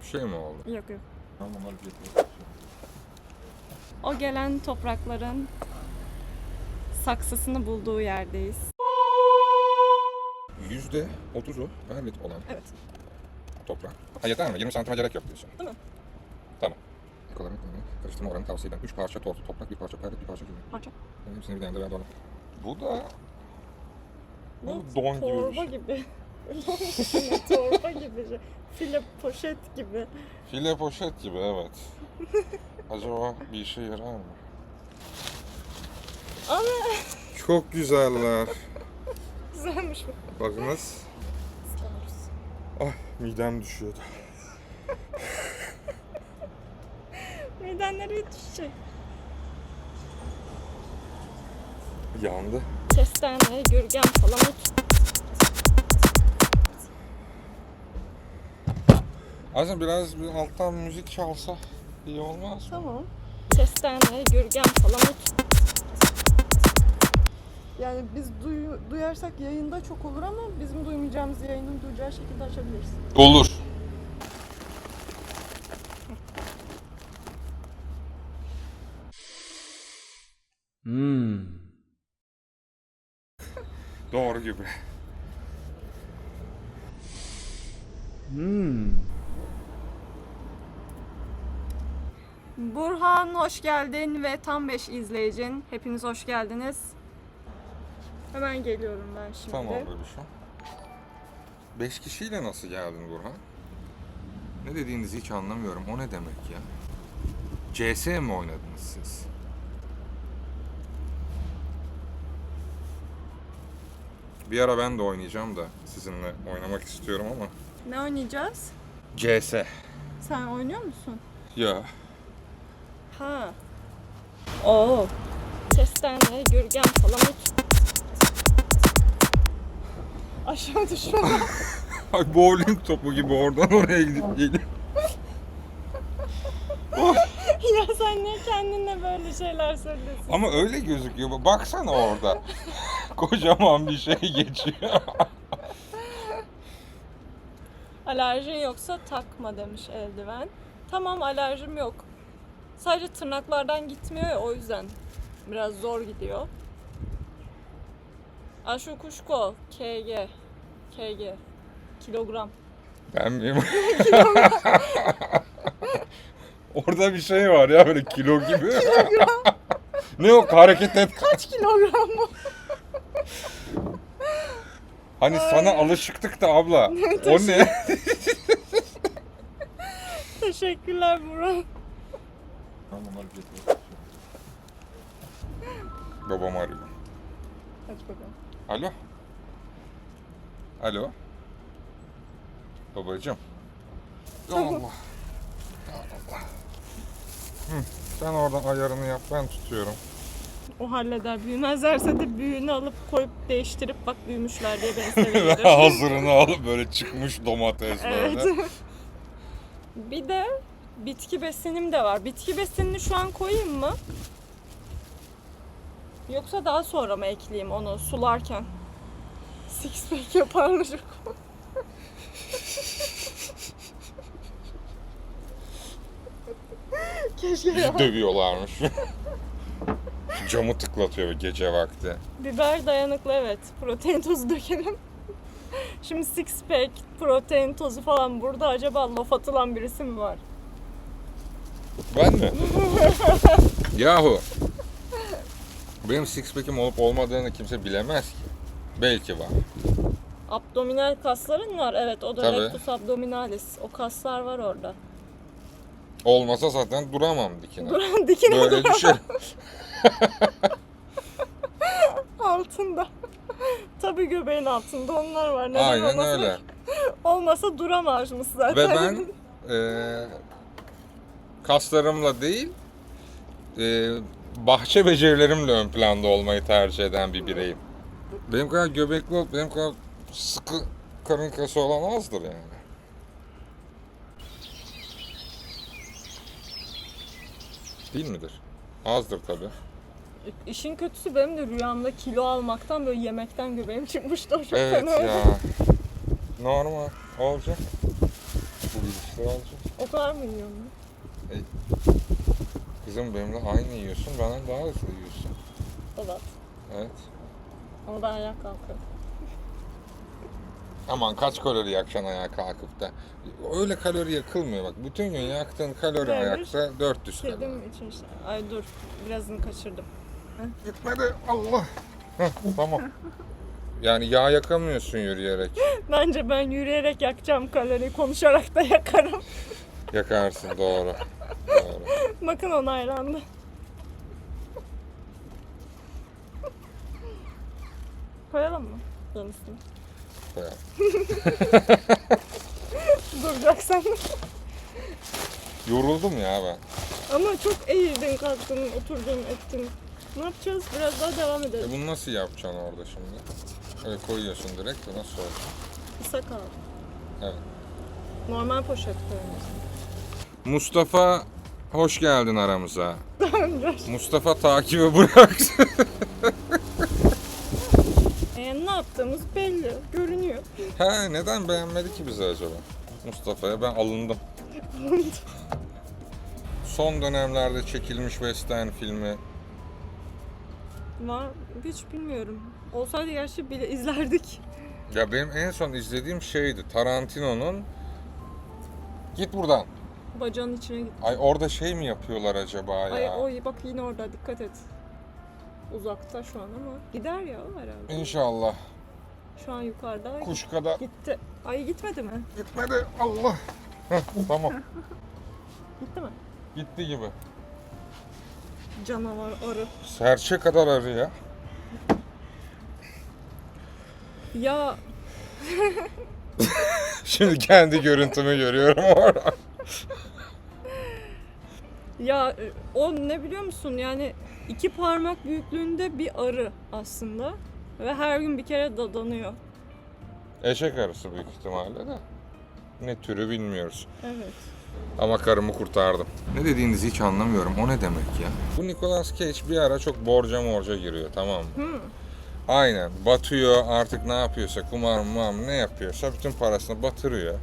Bir şey mi oldu? Yok yok. Tamam onları getiriyorum. O gelen toprakların saksısını bulduğu yerdeyiz. Yüzde otuzu perlit olan Evet. toprak. Ha yeter mi? 20 santime gerek yok diyorsun. Değil mi? Tamam. Ekonomik mi? Karıştırma oranı tavsiye ederim. 3 parça toz, toprak, bir parça perlit, bir parça gümüş. Parça. Hepsini bir ver bana. Bu da... Bu Bu don gibi bir torba şey. gibi. Torba gibi. şey. File poşet gibi. File poşet gibi evet. Acaba bir işe yarar mı? Ama Çok güzeller. güzelmiş bu. Bakınız. Islanırız. Ah midem düşüyordu. Miden nereye düşecek? Yandı. Kestane, gürgen, palamut. Aslında biraz bir alttan müzik çalsa iyi olmaz mı? Tamam. Kestane, gürgen, palamut. Yani biz duyu- duyarsak yayında çok olur ama bizim duymayacağımız yayının duyacağı şekilde açabiliriz. Olur. Hmm. Doğru gibi. Hmm. Burhan hoş geldin ve tam 5 izleyicin. Hepiniz hoş geldiniz. Hemen geliyorum ben şimdi. Tamam bebişim. Beş kişiyle nasıl geldin Burhan? Ne dediğinizi hiç anlamıyorum. O ne demek ya? CS mi oynadınız siz? Bir ara ben de oynayacağım da sizinle oynamak istiyorum ama. Ne oynayacağız? CS. Sen oynuyor musun? Ya. Ha. Oo. Kestane, gürgen, palamut. Aşağı düşme. Ay bowling topu gibi oradan oraya gidip geliyor. ya sen niye kendinle böyle şeyler söylüyorsun? Ama öyle gözüküyor. Baksana orada. Kocaman bir şey geçiyor. Alerjin yoksa takma demiş eldiven. Tamam alerjim yok. Sadece tırnaklardan gitmiyor ya o yüzden biraz zor gidiyor. Aşu Kuşko KG KG kilogram. Ben miyim? Orada bir şey var ya böyle kilo gibi. ne yok hareket et. Kaç kilogram bu? Hani sana alışıktık da abla. o ne? Teşekkürler Burak. Babam arıyor. Aç bakalım. Alo. Alo. Babacım. Ya Allah. Ya Allah. Hı, sen oradan ayarını yap ben tutuyorum. O halleder. Büyümezlerse de büyüğünü alıp koyup değiştirip bak büyümüşler diye beni sevebilir. Hazırını alıp böyle çıkmış domates böyle. Evet. Bir de bitki besinim de var. Bitki besinini şu an koyayım mı? Yoksa daha sonra mı ekleyeyim onu sularken? Six pack yaparmış. Keşke ya. Dövüyorlarmış. Camı tıklatıyor gece vakti. Biber dayanıklı evet. Protein tozu dökelim. Şimdi six pack, protein tozu falan burada acaba laf atılan birisi mi var? Ben mi? Yahu. Benim six pack'im olup olmadığını kimse bilemez ki. Belki var. Abdominal kasların var evet o da Tabii. rectus abdominalis. O kaslar var orada. Olmasa zaten duramam dikine. Duran dikine Böyle düşer. altında. Tabii göbeğin altında onlar var. Neden Aynen olmasın? öyle. Olmasa duramazmış zaten. Ve ben eee, kaslarımla değil eee, bahçe becerilerimle ön planda olmayı tercih eden bir bireyim. Benim kadar göbekli olup benim kadar sıkı karın kası olan azdır yani. Değil midir? Azdır tabii. İşin kötüsü benim de rüyamda kilo almaktan böyle yemekten göbeğim çıkmıştı. O çok Evet fena. ya. Normal olacak. Bu gidişle olacak. O kadar mı yiyorum? Kızım benimle aynı yiyorsun, benden daha hızlı yiyorsun. Evet. Evet. Ama ben ayağa kalkıyorum. Aman kaç kalori yakacaksın ayağa kalkıp da. Öyle kalori yakılmıyor bak. Bütün gün yaktığın kalori Demir. ayakta 400 kalori. Kedim için işte. Ay dur. Birazını kaçırdım. Gitmedi Allah. Heh, tamam. Yani yağ yakamıyorsun yürüyerek. Bence ben yürüyerek yakacağım kaloriyi. Konuşarak da yakarım. Yakarsın doğru. Bakın onaylandı. Koyalım mı? Yenisini. Koyalım. Duracaksan. Yoruldum ya ben. Ama çok eğildin, kalktın, oturdun, ettin. Ne yapacağız? Biraz daha devam E edelim. bunu nasıl yapacaksın orada şimdi? Öyle koyuyorsun direkt de nasıl olur? Kısa kal. Evet. Normal poşet koyuyorsun. Mustafa hoş geldin aramıza. Mustafa takibi bıraktı. E, ne yaptığımız belli, görünüyor. ha neden beğenmedi ki bizi acaba? Mustafa'ya ben alındım. Son dönemlerde çekilmiş western filmi Var, hiç bilmiyorum. Olsaydı gerçi bile izlerdik. Ya benim en son izlediğim şeydi Tarantino'nun Git buradan. Bacağın içine git. Ay orada şey mi yapıyorlar acaba ya? Ay oy bak yine orada dikkat et. Uzakta şu an ama gider ya herhalde. İnşallah. Şu an yukarıda. Kuş kadar Gitti. Ay gitmedi mi? gitmedi. Allah. Heh, tamam. Gitti mi? Gitti gibi. Canavar arı. Serçe kadar arı ya. Ya Şimdi kendi görüntümü görüyorum orada. Ya e, o ne biliyor musun? Yani iki parmak büyüklüğünde bir arı aslında. Ve her gün bir kere dadanıyor. Eşek arısı büyük ihtimalle de. Ne türü bilmiyoruz. Evet. Ama karımı kurtardım. Ne dediğinizi hiç anlamıyorum. O ne demek ya? Bu Nicolas Cage bir ara çok borca morca giriyor tamam mı? Hı. Aynen. Batıyor artık ne yapıyorsa kumar mumar ne yapıyorsa bütün parasını batırıyor.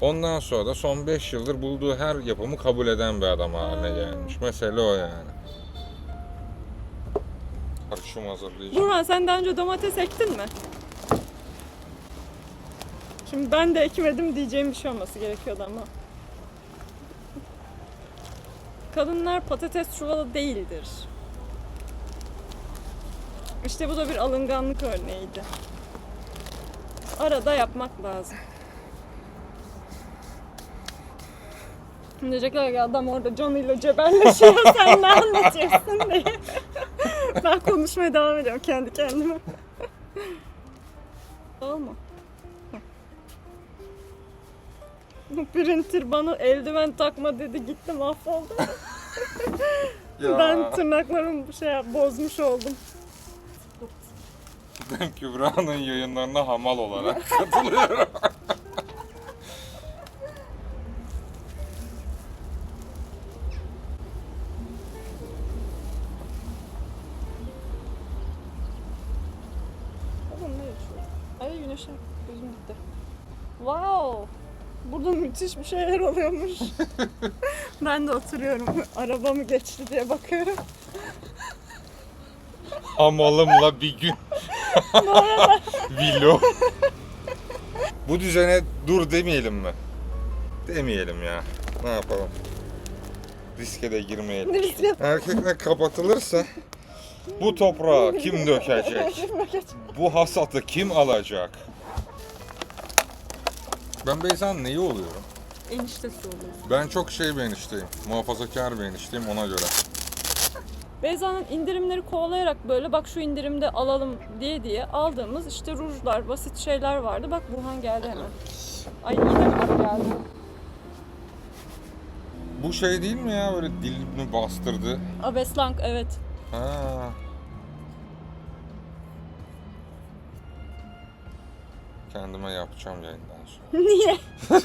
Ondan sonra da son 5 yıldır bulduğu her yapımı kabul eden bir adam haline gelmiş. Mesele o yani. Akşam hazırlayacağım. Burhan sen daha önce domates ektin mi? Şimdi ben de ekmedim diyeceğim bir şey olması gerekiyordu ama. Kadınlar patates çuvalı değildir. İşte bu da bir alınganlık örneğiydi. Arada yapmak lazım. Diyecekler ki adam orada canıyla cebelleşiyor sen ne anlatıyorsun diye. ben konuşmaya devam ediyorum kendi kendime. Olma. Printer bana eldiven takma dedi gitti mahvoldum. Ben tırnaklarımı şey yap, bozmuş oldum. Ben Kübra'nın yayınlarına hamal olarak katılıyorum. Müthiş bir şeyler oluyormuş. ben de oturuyorum. Araba mı geçti diye bakıyorum. Hamalımla bir gün. Vilo. Bu düzene dur demeyelim mi? Demeyelim ya. Ne yapalım? Riske de girmeyelim. Riske- Erkekler kapatılırsa bu toprağı kim dökecek? Bu hasatı kim alacak? Ben Beyza'nın neyi oluyorum? Eniştesi oluyor. Ben çok şey bir enişteyim. Muhafazakar bir enişteyim ona göre. Beyza'nın indirimleri kovalayarak böyle bak şu indirimde alalım diye diye aldığımız işte rujlar, basit şeyler vardı. Bak Burhan geldi hemen. Ay yine bak geldi? Bu şey değil mi ya böyle dilini bastırdı? Abeslank evet. Ha. Kendime yapacağım yayından sonra. Niye?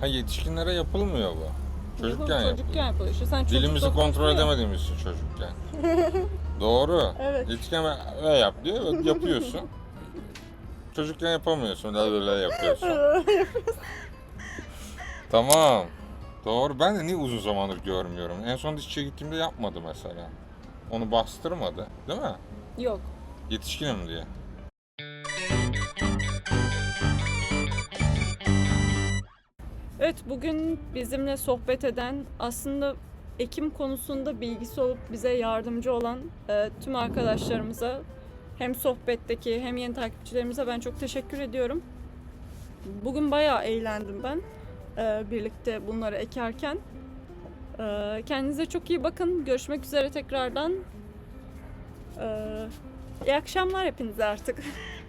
Ha yetişkinlere yapılmıyor bu. Çocukken yapılıyor. Çocukken yapılıyor. İşte sen Dilimizi kontrol konuşuyor. edemediğimiz için çocukken. Doğru. Evet. Yetişkin ve yap diyor ve yapıyorsun. Çocukken yapamıyorsun. Öyle öyle yapıyorsun. tamam. Doğru. Ben de niye uzun zamandır görmüyorum? En son dişçiye gittiğimde yapmadı mesela. Onu bastırmadı. Değil mi? Yok. Yetişkinim diye. Evet bugün bizimle sohbet eden aslında ekim konusunda bilgisi olup bize yardımcı olan e, tüm arkadaşlarımıza hem sohbetteki hem yeni takipçilerimize ben çok teşekkür ediyorum. Bugün bayağı eğlendim ben e, birlikte bunları ekerken. E, kendinize çok iyi bakın. Görüşmek üzere tekrardan. E, iyi akşamlar hepinize artık.